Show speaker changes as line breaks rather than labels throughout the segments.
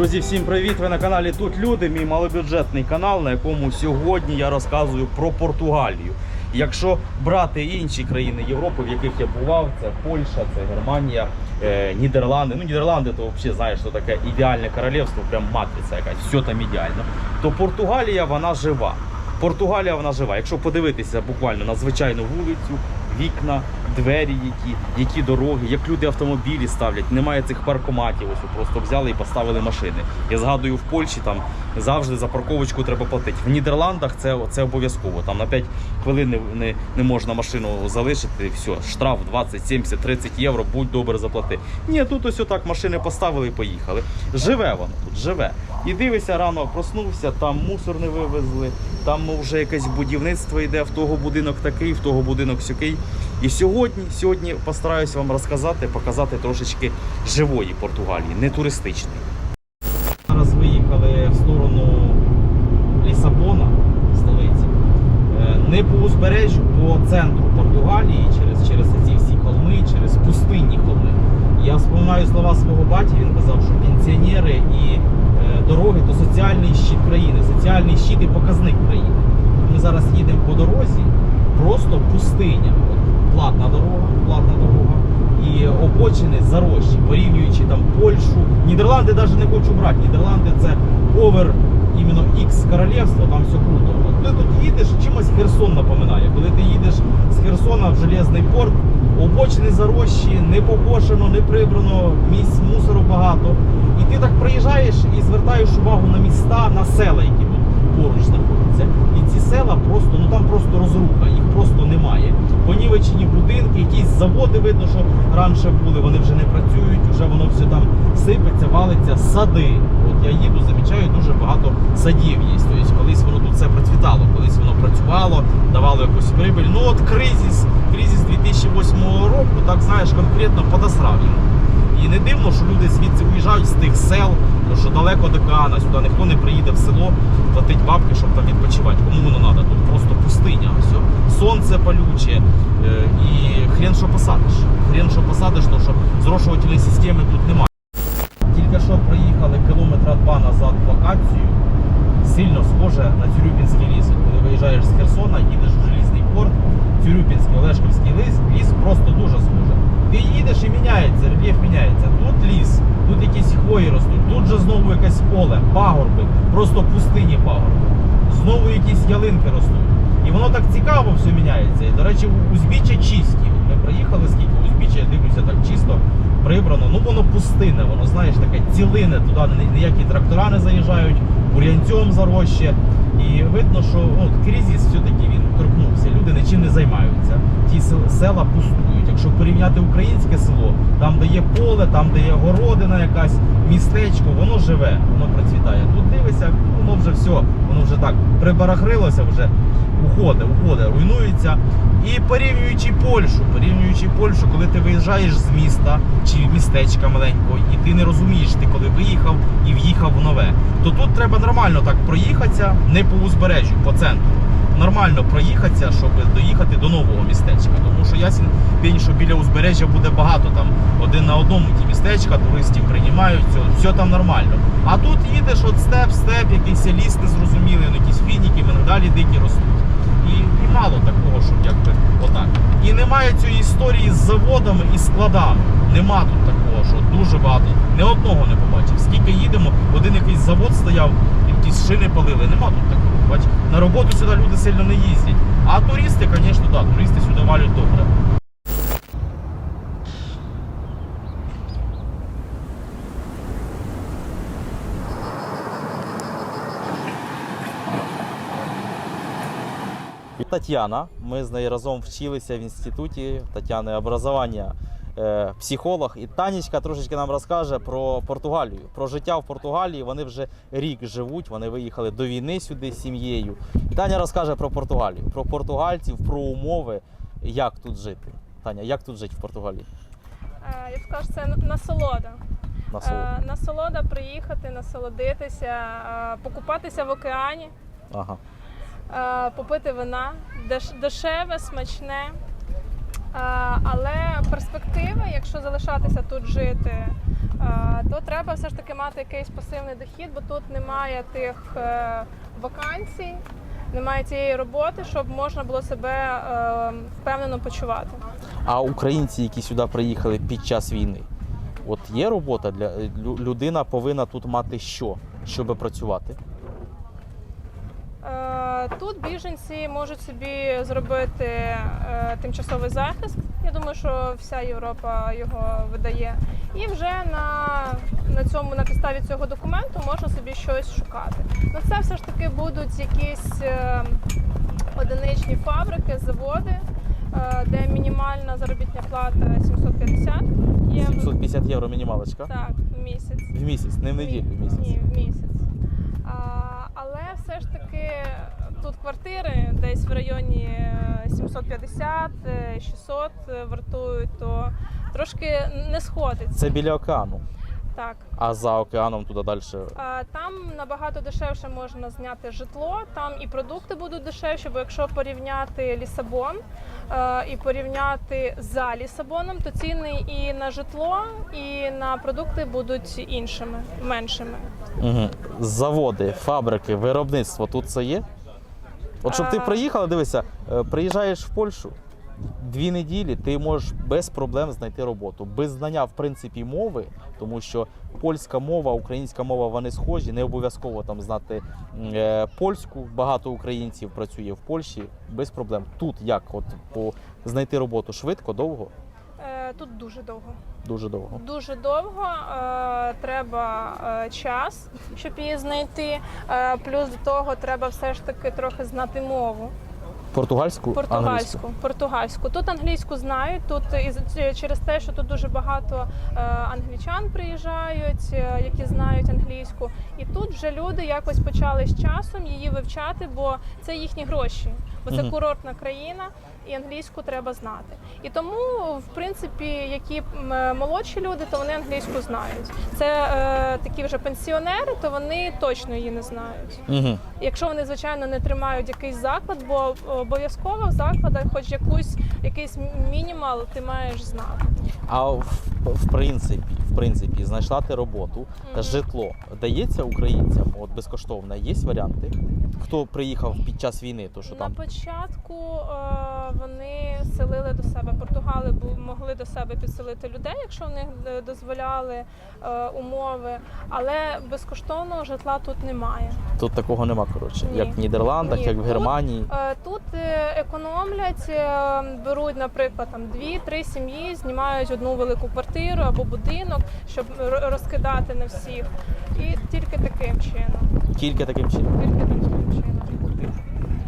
Друзі, всім привіт! Ви на каналі Тут Люди, мій малобюджетний канал, на якому сьогодні я розказую про Португалію. Якщо брати інші країни Європи, в яких я бував, це Польща, це Германія, е, Нідерланди. Ну, Нідерланди, то взагалі знаєш, що таке ідеальне королівство, прям матриця якась, все там ідеально. То Португалія вона жива. Португалія вона жива. Якщо подивитися буквально на звичайну вулицю, вікна, двері, які, які дороги, як люди автомобілі ставлять, немає цих паркоматів. Ось просто взяли і поставили машини. Я згадую, в Польщі там завжди за парковочку треба платити. В Нідерландах це, це обов'язково. Там на 5 хвилин не, не, не можна машину залишити. Все, штраф 20, 70, 30 євро, будь добре заплати. Ні, тут ось отак машини поставили і поїхали. Живе воно тут, живе. І дивися, рано проснувся, там мусор не вивезли, там вже якесь будівництво йде, в того будинок такий, в того будинок сякий. І сьогодні, сьогодні постараюся вам розказати, показати трошечки живої Португалії, не туристичної. Зараз виїхали в сторону Лісабона, столиці. Е, Не по узбережжю, по центру Португалії, через, через ці всі холми, через пустинні холми. Я вспоминаю слова свого баті, він казав, що пенсіонери і е, дороги то соціальний щит країни, соціальний щит і показник країни. Ми зараз їдемо по дорозі, просто пустиня. Платна дорога, платна дорога. І обочини зарощі, порівнюючи там Польщу. Нідерланди навіть не хочу брати. Нідерланди це овер іменно X королівство, там все круто. От ти тут їдеш, чимось Херсон напоминає. Коли ти їдеш з Херсона в Железний порт, обочини зарощі, не покошено, не прибрано, місць мусору багато. І ти так приїжджаєш і звертаєш увагу на міста, на села, які поруч знаходяться. І ці села просто, ну там просто розруха, їх просто немає. Понівечені будинки, якісь заводи видно, що раніше були, вони вже не працюють, вже воно все там сипеться, валиться, сади. От я їду, замічаю, дуже багато садів є. Тобто колись воно тут все процвітало, колись воно працювало, давало якусь прибиль. Ну от кризис, кризис 2008 року, так знаєш, конкретно подосрав йому. І не дивно, що люди звідси виїжджають з тих сел, що далеко до Кана, сюди ніхто не приїде в село платить бабки, щоб там відпочивати. Кому воно треба? Тут просто пустиня. Все. Сонце палюче е, і хрен що посадиш. Хрен що посадиш, тому що зрошувальної системи тут немає. Тільки що проїхали кілометра два назад в локацію. Сильно схоже на Цюрюпінський ліс. Коли виїжджаєш з Херсона, їдеш в Желізний порт, Цюрюпінський, Олешківський ліс, ліс просто дуже схоже. Ти їдеш і міняється, рельєф міняється. Тут ліс, тут якісь хвої ростуть, тут же знову якесь поле, пагорби, просто пустині пагорби. Знову якісь ялинки ростуть. І воно так цікаво все міняється. І, до речі, узбіччя чисті. Ми приїхали скільки узбіччя, я дивлюся так чисто прибрано. Ну воно пустине, воно знаєш таке цілине, туди ніякі трактора не заїжджають, бур'янцем зарощє. І видно, що ну, от, кризис все-таки він торкнувся. Люди нічим не займаються. Ті села пустують. Якщо порівняти українське село, є поле, там де є городина якась, містечко, воно живе, воно процвітає. Тут дивишся, воно вже все, воно вже так прибарахрилося, вже уходить, уходить, руйнується. І порівнюючи Польщу, порівнюючи Польщу, коли ти виїжджаєш з міста чи містечка маленького, і ти не розумієш, ти коли виїхав і в'їхав в нове, то тут треба нормально так проїхатися, не по узбережжю, по центру. Нормально проїхатися, щоб доїхати до нового містечка. Тому що ясен пень, що біля узбережжя буде багато там один на одному ті містечка, туристів приймають, все, все там нормально. А тут їдеш от степ, степ, якийсь ліс незрозумілий, ну, якісь фініки, виногдалі дикі ростуть. І, і мало такого, щоб якби отак. І немає цієї історії з заводами і складами. Нема тут такого, що дуже багато. Ні одного не побачив. Скільки їдемо, один якийсь завод стояв, якісь шини палили. Нема тут такого. Бач, на роботу сюди люди сильно не їздять. А туристи, звісно, так, да, туристи сюди валять добре. Тетяна. Ми з нею разом вчилися в інституті Тетяни образування психолог. І Танечка трошечки нам розкаже про Португалію, про життя в Португалії. Вони вже рік живуть, вони виїхали до війни сюди з сім'єю. Таня розкаже про Португалію, про португальців, про умови, як тут жити. Таня, як тут жити в Португалії?
Е, Я б скажу, це насолода.
На село?
Е, Насолода приїхати, насолодитися, е, покупатися в океані,
Ага.
е, попити вина, деш- дешеве, смачне. Е, Але перспективи, якщо залишатися тут жити, е, то треба все ж таки мати якийсь пасивний дохід, бо тут немає тих е, вакансій, немає тієї роботи, щоб можна було себе е, впевнено почувати.
А українці, які сюди приїхали під час війни, от є робота для людина повинна тут мати що, щоб працювати?
Е, Тут біженці можуть собі зробити е, тимчасовий захист. Я думаю, що вся Європа його видає. І вже на, на цьому на підставі цього документу можна собі щось шукати. Ну це все ж таки будуть якісь е, одиничні фабрики, заводи, е, де мінімальна заробітна плата 750 євро.
750 євро мінімалочка
Так, в місяць.
в місяць, не в неділю, в місяць.
Ні, в місяць. А, але все ж таки тут квартири десь в районі е, 750, е, 600 вартують, то трошки не сходиться.
Це біля океану.
Так.
А за океаном туди далі.
А, Там набагато дешевше можна зняти житло, там і продукти будуть дешевші, бо якщо порівняти Лісабон е, і порівняти за Лісабоном, то ціни і на житло, і на продукти будуть іншими, меншими.
Угу. Заводи, фабрики, виробництво тут це є? От щоб ти приїхала, дивися, е, приїжджаєш в Польщу, дві неділі ти можеш без проблем знайти роботу. Без знання, в принципі, мови, тому що польська мова, українська мова вони схожі. Не обов'язково там знати е, польську. Багато українців працює в Польщі без проблем. Тут як от по знайти роботу швидко, довго,
Е, Тут дуже довго.
дуже довго.
Дуже довго е, треба е, час, щоб її знайти. Е, плюс до того треба все ж таки трохи знати мову.
Португальську, англійську.
Португальську. Португальську. Тут англійську знають. Тут із через те, що тут дуже багато англічан приїжджають, які знають англійську. І тут вже люди якось почали з часом її вивчати, бо це їхні гроші. Бо це курортна країна, і англійську треба знати. І тому, в принципі, які молодші люди, то вони англійську знають. Це е, такі вже пенсіонери, то вони точно її не знають.
Угу.
Якщо вони, звичайно, не тримають якийсь заклад, бо обов'язково в закладах, хоч якусь якийсь мінімал, ти маєш знати.
А в, в принципі, в принципі, знайшла ти роботу,
Мгм.
житло дається українцям от безкоштовно. Є варіанти? Хто приїхав під час війни, то що
На
там?
початку е, вони селили до себе. Португали могли до себе підселити людей, якщо в них е, дозволяли е, умови, але безкоштовного житла тут немає.
тут такого нема, коротше,
Ні.
як в Нідерландах,
Ні.
як в
Тут-
Германії.
Е, Тут е, економлять, е, беруть, наприклад, там дві-три сім'ї, знімають одну велику квартиру або будинок, щоб розкидати на всіх. І тільки таким чином.
Тільки таким чином.
Тільки таким чином.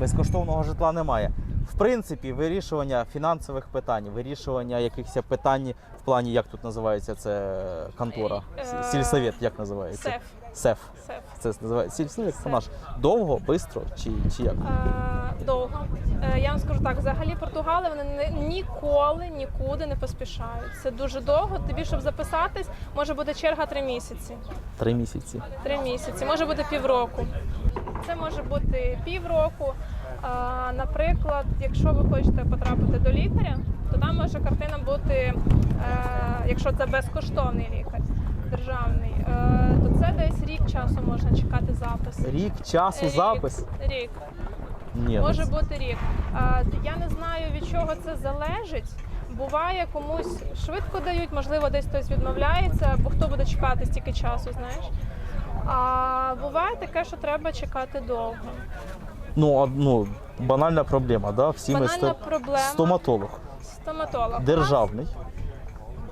Безкоштовного житла немає. В принципі, вирішування фінансових питань, вирішування якихось питань в плані, як тут називається це контора,
Е,
сільсовет, як називається?
Сеф.
Сеф.
Сеф.
Це називається сільсовет, це наш. Довго, швидко чи, чи як?
Е, довго. Е, Я вам скажу так, взагалі Португали вони не- ніколи нікуди не поспішають. Це дуже довго. Тобі, щоб записатись, може бути черга три місяці.
Три місяці.
Три місяці, може бути півроку. Це може бути півроку. Наприклад, якщо ви хочете потрапити до лікаря, то там може картина бути, е, якщо це безкоштовний лікар державний, е, то це десь рік часу можна чекати запис.
Рік часу
Рік.
запис.
Рік.
Ні,
Може
ну,
бути рік. Я не знаю від чого це залежить. Буває комусь швидко дають, можливо, десь хтось відмовляється, бо хто буде чекати стільки часу, знаєш. А буває таке, що треба чекати довго.
Ну, ну, банальна проблема, да? Всі ми
Банальна
сто-
проблема.
стоматолог.
Стоматолог.
Державний.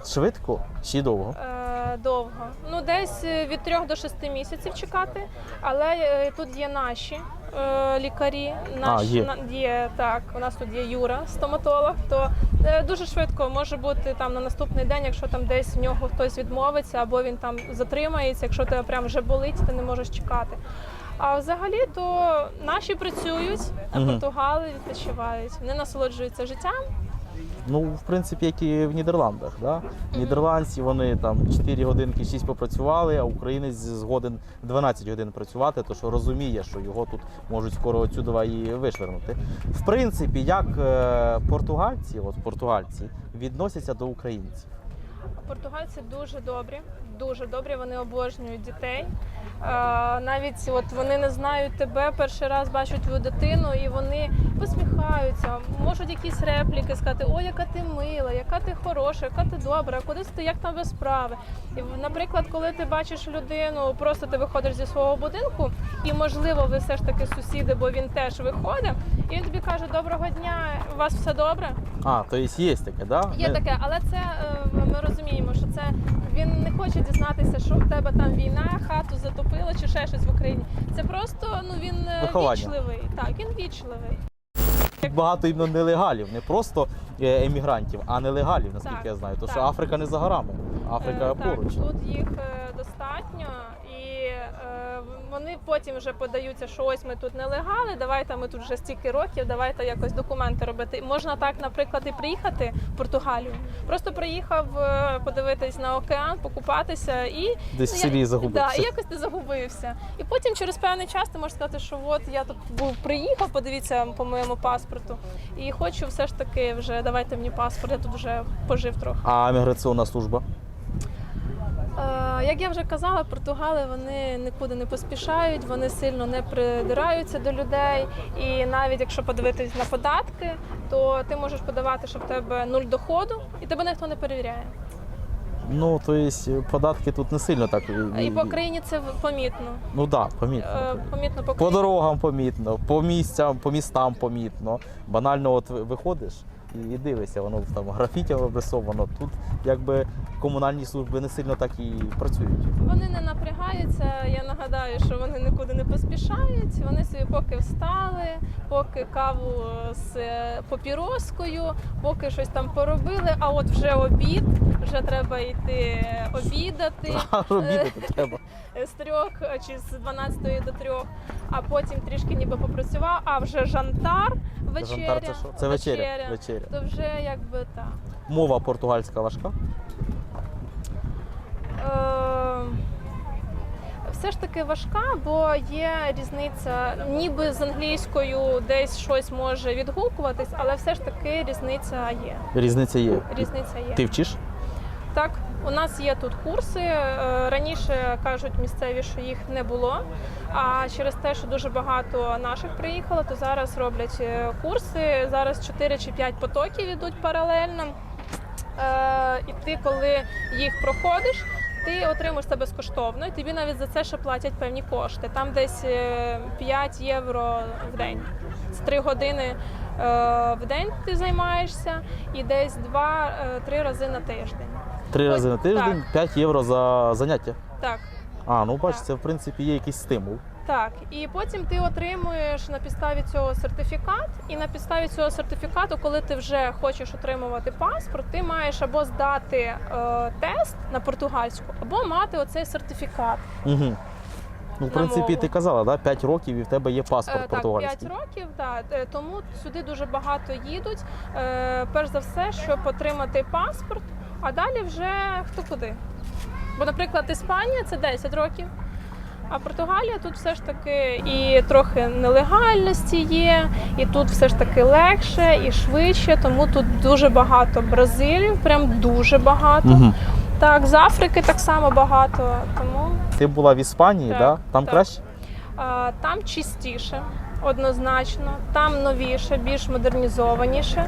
Швидко чи довго?
Е, довго. Ну, десь е, від 3 до 6 місяців чекати, але е, тут є наші е, лікарі. Наш,
А, є.
на- є так. У нас тут є Юра, стоматолог. То е, дуже швидко може бути там на наступний день, якщо там десь в нього хтось відмовиться, або він там затримається, якщо тебе прям вже болить, ти не можеш чекати. А взагалі то наші працюють, а
Мгм.
португали відпочивають. Вони насолоджуються життям.
Ну, в принципі, як і в Нідерландах. Да? Нідерландці вони там 4 годинки 6 попрацювали, а українець згоден 12 годин працювати, то що розуміє, що його тут можуть скоро отсюди і вишвернути. В принципі, як е, португальці, от португальці відносяться до українців.
Португальці дуже добрі, дуже добрі, вони обожнюють дітей. Е, навіть от вони не знають тебе, перший раз бачать твою дитину, і вони посміхаються, можуть якісь репліки сказати: О, яка ти мила, яка ти хороша, яка ти добра, куди ти, як там без справи. І, наприклад, коли ти бачиш людину, просто ти виходиш зі свого будинку, і можливо, ви все ж таки сусіди, бо він теж виходить, і він тобі каже: Доброго дня, у вас все добре?
А, то є, є таке, да?
Є таке, але це е, ми розуміємо, що це він не хоче дізнатися, що в тебе там війна, хату затопило чи ще щось в Україні. Це просто ну він е,
Виховання.
вічливий. Так, він вічливий.
Багато іменно нелегалів, не просто е, емігрантів, а нелегалів, наскільки
Так,
я знаю. То що. Африка не за горами, Африка
Е,
поруч.
Так, тут їх е, достатньо, і е, вони потім вже подаються, що ось ми тут нелегали, давайте ми тут вже стільки років, давайте якось документи робити. Можна так, наприклад, і приїхати в Португалію. Просто приїхав е, подивитись на океан, покупатися і
Десь в
Ну,
селі
я-
загубився.
Да, і якось ти загубився. І потім через певний час ти можеш сказати, що от я тут був приїхав, подивіться по моєму паспорту. І хочу все ж таки вже давайте мені паспорт, я тут вже пожив трохи.
А міграційна служба?
Е, Як я вже казала, португали вони нікуди не поспішають, вони сильно не придираються до людей. І навіть якщо подивитись на податки, то ти можеш подавати, що в тебе нуль доходу, і тебе ніхто не перевіряє.
Ну, то є податки тут не сильно так.
І по країні це помітно.
Ну так, да, помітно.
Е, Помітно по
По дорогам помітно, по місцям, по містам помітно. Банально, от виходиш і дивишся, воно там графіті обрисовано. Тут якби комунальні служби не сильно так і працюють.
Вони не напрягаються. Я нагадаю, що вони нікуди не поспішають. Вони собі поки встали, поки каву з е, папіроскою, поки щось там поробили. А от вже обід, вже треба йти обідати
А робити треба.
з трьох е, чи з 12 до трьох, а потім трішки ніби попрацював. А вже жантар, вечеря.
Жантар це що? Це вечеря. вечеря.
То вже якби так.
Мова португальська важка.
Е, Все ж таки важка, бо є різниця, ніби з англійською десь щось може відгукуватись, але все ж таки різниця є.
Різниця є.
Різниця є.
Ти вчиш?
Так, у нас є тут курси. Е, Раніше кажуть місцеві, що їх не було. А через те, що дуже багато наших приїхало, то зараз роблять е, курси. Зараз 4 чи 5 потоків ідуть паралельно. Е, І ти, коли їх проходиш, ти отримуєш це безкоштовно, і тобі навіть за це ще платять певні кошти. Там десь е, 5 євро в день. З 3 години в день ти займаєшся, і десь 2-3 рази на тиждень.
Три рази на тиждень, 5 євро за заняття.
Так,
А, ну бачиш, це в принципі є якийсь стимул.
так. І потім ти отримуєш на підставі цього сертифікат. І на підставі цього сертифікату, коли ти вже хочеш отримувати паспорт, ти маєш або здати е, тест на португальську, або мати оцей сертифікат.
Угу. Ну, в принципі,
мову.
ти казала, да? 5 років і в тебе є паспорт
Е, Так, 5 років, так. Е, Тому сюди дуже багато їдуть. Е, Перш за все, щоб отримати паспорт, а далі вже хто куди. Бо, наприклад, Іспанія це 10 років. А Португалія тут все ж таки і трохи нелегальності є, і тут все ж таки легше і швидше, тому тут дуже багато бразилів, прям дуже багато.
Угу.
Так, з Африки так само багато. Тому
Ти була в Іспанії,
Так,
да? там
так.
краще?
А, Там чистіше, однозначно, там новіше, більш модернізованіше,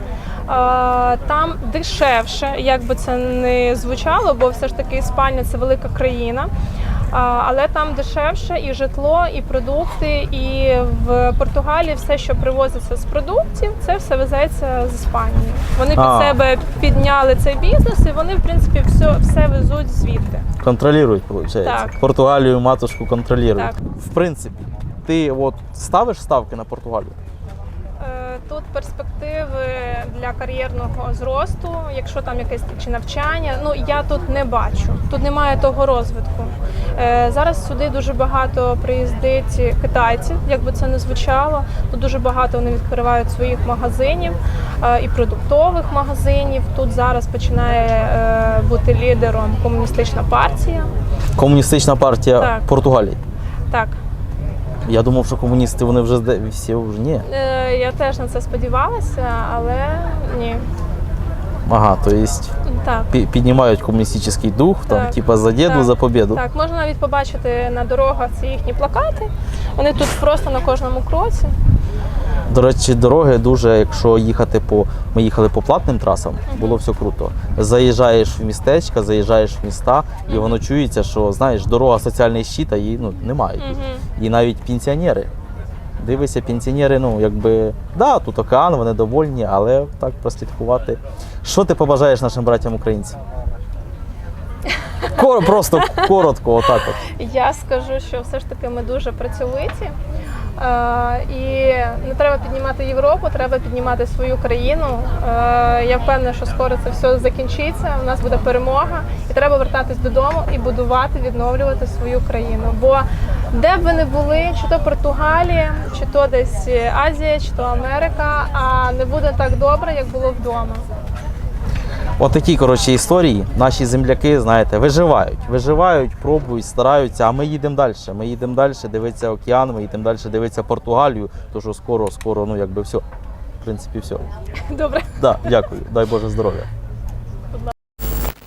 там дешевше, як би це не звучало, бо все ж таки Іспанія це велика країна. Але там дешевше і житло, і продукти, і в Португалії все, що привозиться з продуктів, це все везеться з Іспанії. Вони під
А.
себе підняли цей бізнес, і вони, в принципі, все, все везуть звідти.
Контролюють, виходить.
Так.
Португалію матушку контролюють.
Так.
В принципі, ти от ставиш ставки на Португалію?
Е, Тут перспективи для кар'єрного зросту, якщо там якесь чи навчання. Ну я тут не бачу. Тут немає того розвитку. Е, Зараз сюди дуже багато приїздить китайців, як би це не звучало. Тут дуже багато вони відкривають своїх магазинів е, і продуктових магазинів. Тут зараз починає бути лідером комуністична партія.
Комуністична партія
Так.
Португалії.
Так,
Я думав, що комуністи вони вже зде- всі вже ні.
е, я теж на це сподівалася, але ні.
Ага, то есть
Так.
пі- піднімають комуністичний дух, там,
Так.
типа за діду,
Так.
за побіду.
Так, можна навіть побачити на дорогах ці їхні плакати. Вони тут просто на кожному кроці.
До речі, дороги дуже, якщо їхати по. Ми їхали по платним трасам, було все круто. Заїжджаєш в містечка, заїжджаєш в міста, і воно чується, що знаєш, дорога соціальний щит, а її ну, немає. І навіть пенсіонери. Дивися, пенсіонери, ну якби да, тут океан, вони довольні, але так прослідкувати. Що ти побажаєш нашим братям українцям? Кор- просто коротко, отак от.
Я скажу, що все ж таки ми дуже працьовиті. Е, і не треба піднімати Європу, треба піднімати свою країну. Е, я впевнена, що скоро це все закінчиться. У нас буде перемога, і треба вертатись додому і будувати, відновлювати свою країну. Бо де б ви не були, чи то Португалія, чи то десь Азія, чи то Америка, а не буде так добре, як було вдома.
Отакі, коротше, історії. Наші земляки, знаєте, виживають. Виживають, пробують, стараються, а ми їдемо далі. Ми їдемо далі, дивитися океан, ми їдемо далі, дивитися Португалію, тому що скоро, скоро, ну якби все. В принципі, все.
Добре.
Да, дякую. Дай Боже здоров'я.